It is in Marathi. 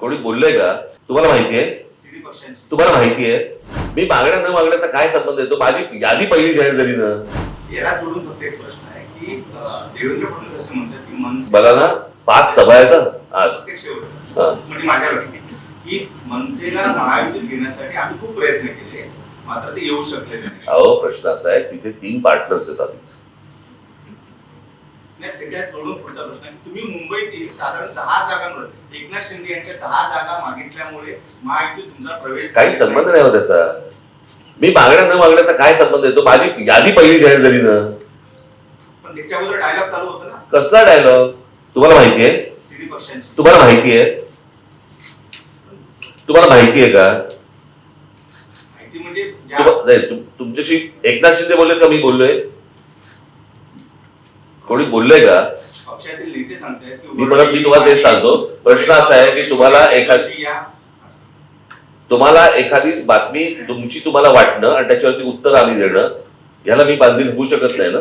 कोणी बोललंय का? तुम्हाला माहितीये पक्षांची तुम्हाला माहितीये मी मागण्या न मागण्याचा काय संबंध येतो माझी यादी पहिली जाहीर झाली ना. आहे बघा ना पाच सभा आहेत आज. म्हणजे माझ्या लक्षात की मनसेला महायुतीत घेण्यासाठी आम्ही खूप प्रयत्न केले मात्र ते येऊ शकले नाही. अहो प्रश्न असा आहे तिथे तीन पार्टनर्स आहेत आधीच. आहे तुम्ही मुंबईतील साधारण दहा जागांवर एकनाथ शिंदे यांच्या दहा जागा मागितल्यामुळे महायुतीत तुमचा प्रवेश काही संबंध नाही हो त्याचा. मी मागण्या न मागण्याचा काय संबंध येतो? माझी यादी पहिली जाहीर झाली ना. पण त्याच्या अगोदर डायलॉग चालू होता ना? कसला डायलॉग तुम्हाला तिन्ही पक्षांची तुम्हाला माहितीये तुम्हाला माहितीये का? माहिती म्हणजे ज्या तुम्हा- नाही, तुम- तुमच्याशी एकनाथ शिंदे बोलले का मी बोललोय? कोणी बोललंय का? पक्षातील नेते सांगतायत की मी परत मी तुम्हाला तेच सांगतो. प्रश्न असा आहे की तुम्हाला एखादी तुम्हाला एखादी बातमी तुमची तुम्हाला वाटणं आणि त्याच्यावरती उत्तर आम्ही देणं याला मी बांधील होऊ शकत नाही ना?